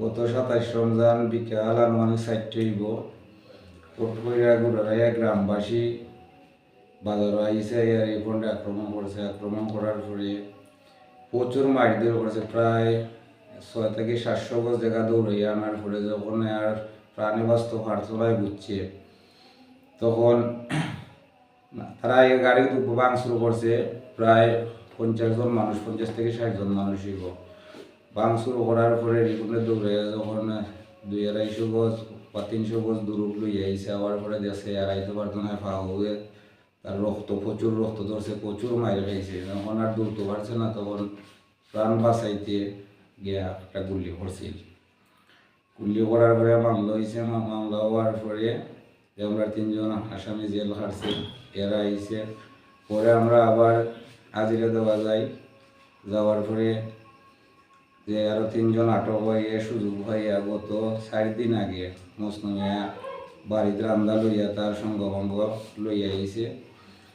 গত সাতাইশ রমজান বিকাল আনুমানিক সাইটে হইব। পটকইরা গুড়ারাইয়া গ্রামবাসী বাজার আইসে আর এই ফোনটা আক্রমণ করেছে। আক্রমণ করার পরে প্রচুর মারধর করেছে প্রায় ছয় থেকে সাতশো গজ জায়গা দৌড়াইয়া আনার পরে যখন আর প্রাণী বাস্তব হাট চলায় বুঝছে, তখন তারা এই গাড়ি শুরু করছে। প্রায় পঞ্চাশ জন মানুষ, পঞ্চাশ থেকে ষাট জন মানুষই গো শুরু করার পরে রিগুনে দৌড়ে যখন দুই আড়াইশো গজ বা তিনশো গজ দূর লই আইসে আবার পরে দেশে আড়াইতে পারতো না হয়ে তার রক্ত, প্রচুর রক্ত ধরছে, প্রচুর মাইর খাইছে। যখন আর দৌড়তে পারছে না, তখন প্রাণ বাঁচাইতে গিয়া একটা গুলি করছিল। গুলি করার পরে মামলা হয়েছে মামলা হওয়ার পরে আমরা তিনজন আসামি জেল হারছি এরা আইছে। পরে আমরা আবার হাজিরা দেওয়া যাই যাওয়ার পরে যে আরও তিনজন আটক হয়ে সুযোগ হইয়া গত চার দিন আগে মুসলিমিয়া বাড়িতে রান্দা লইয়া তার সঙ্গভঙ্গ লইয়া আইছে।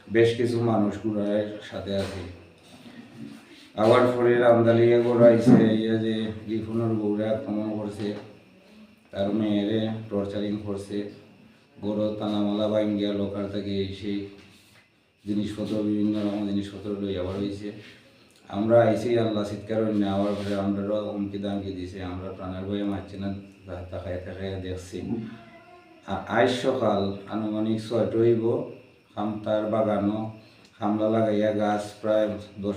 বেশ কিছু মানুষ গুড়ার সাথে আছে। আবার পরে রামদালিয়া গোড়াইছে ইয়ে যে রিফুনের গৌরে আক্রমণ করছে, তার মেয়েরে টর্চারিং করছে। গরু তালামালা ভাঙ্গিয়া লোকার থেকে এসে জিনিসপত্র, বিভিন্ন রকম জিনিসপত্র লই আবার হয়েছে আমরা আইসি, আল্লাহ চিৎকার নেওয়ার পরে আমরাও হুমকি দামকি দিছে, আমরা প্রাণের বয়ে মারছি না তাকায় তাকায় দেখছি। আ- আজ সকাল আনুমানিক ছয়টা হইব খামতার বাগানো হামলা লাগাইয়া গাছ প্রায় দশ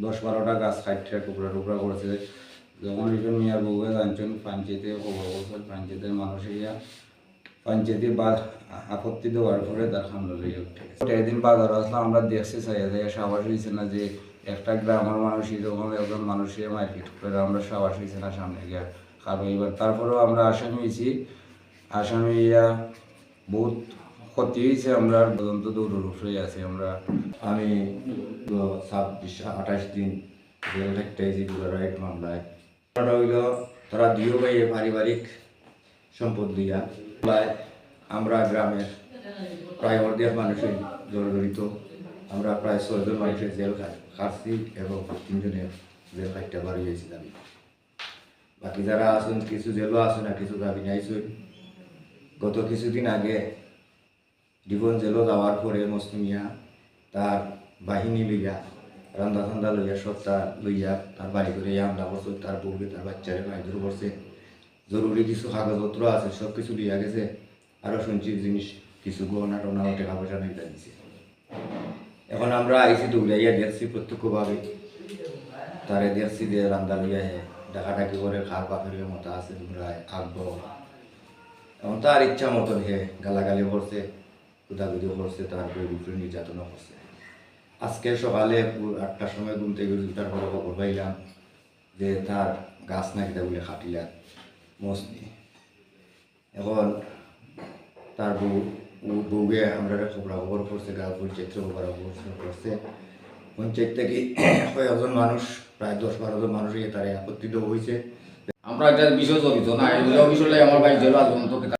দশ বারোটা গাছ কাটছে, টুকরা টুকরা করেছে। যখন রিজন মিয়ার বউয়ে জানছেন পাঞ্চায়েতে খবর করছেন পঞ্চায়েতের মানুষ ইয়া পঞ্চায়েতে আপত্তি দেওয়ার পরে তার হামলা একদিন বাজার আসলাম, আমরা দেখছি হয়েছে না যে একটা গ্রামের মানুষই যখন একজন মানুষের মারপিট করে আমরা হয়েছে না সামনে গিয়া খাবে এবার। তারপরেও আমরা আসামি হয়েছি। আসামি ইয়া বহুত ক্ষতি হয়েছে আমরা পর্যন্ত দৌড় হয়ে আছি আমরা। আমি ছাব্বিশ, আঠাশ দিন জেল থাকতে রাইট মামলায়। হইল, তারা দুই ভাইয়ে পারিবারিক সম্পদ দিয়া। আমরা গ্রামের প্রায় অর্ধেক মানুষের জড়িত আমরা প্রায় ছয়জন মানুষের জেল খাটছি এবং তিনজনের জেল খাটতে বাড়ি হয়েছিলাম বাকি যারা আসুন কিছু জেলও আছে না, কিছু দাবি নাইছে গত কিছুদিন আগে জীবন জেলও যাওয়ার পরে মুসলিমিয়া তার বাহিনী লইয়া রান্দা ঠান্ডা লইয়া সপ্তাহ লইয়া তার বাড়ি করে আমরা করছে, তার বউকে, তার বাচ্চারে মাইদুর করছে জরুরি কিছু কাগজপত্র আছে, সব কিছু লিয়া গেছে। আরও শুনছি জিনিস, কিছু গহনা টনা টাকা পয়সা নিয়ে দিছে এখন আমরা আইসি দৌড়াইয়া দেখছি প্রত্যক্ষভাবে। তারে দেখছি যে রান্দা লইয়া হে ডাকাডাকি করে খার পাখের মতো আছে তোমরা আঁকবো এখন তার ইচ্ছা মতন হে, গালাগালি করছে কুদাকুদি করছে তারপরে বিপরীত নির্যাতনও করছে। আজকে সকালে আটটার সময় ঘুম থেকে দুটার পরে খবর পাইলাম যে তার গাছ নাকি বলে খাটিলাম। মসনি এখন তার বউ বউকে আমরা খবর খবর করছে গা পঞ্চায়েত খবর খবর করছে পঞ্চায়েত থেকে কয়েকজন মানুষ, প্রায় দশ বারোজন মানুষ তারা একত্রিত হয়েছে আমরা একটা বিষয় অভিযোগ না বিষয়ে আমার ভাই জেলা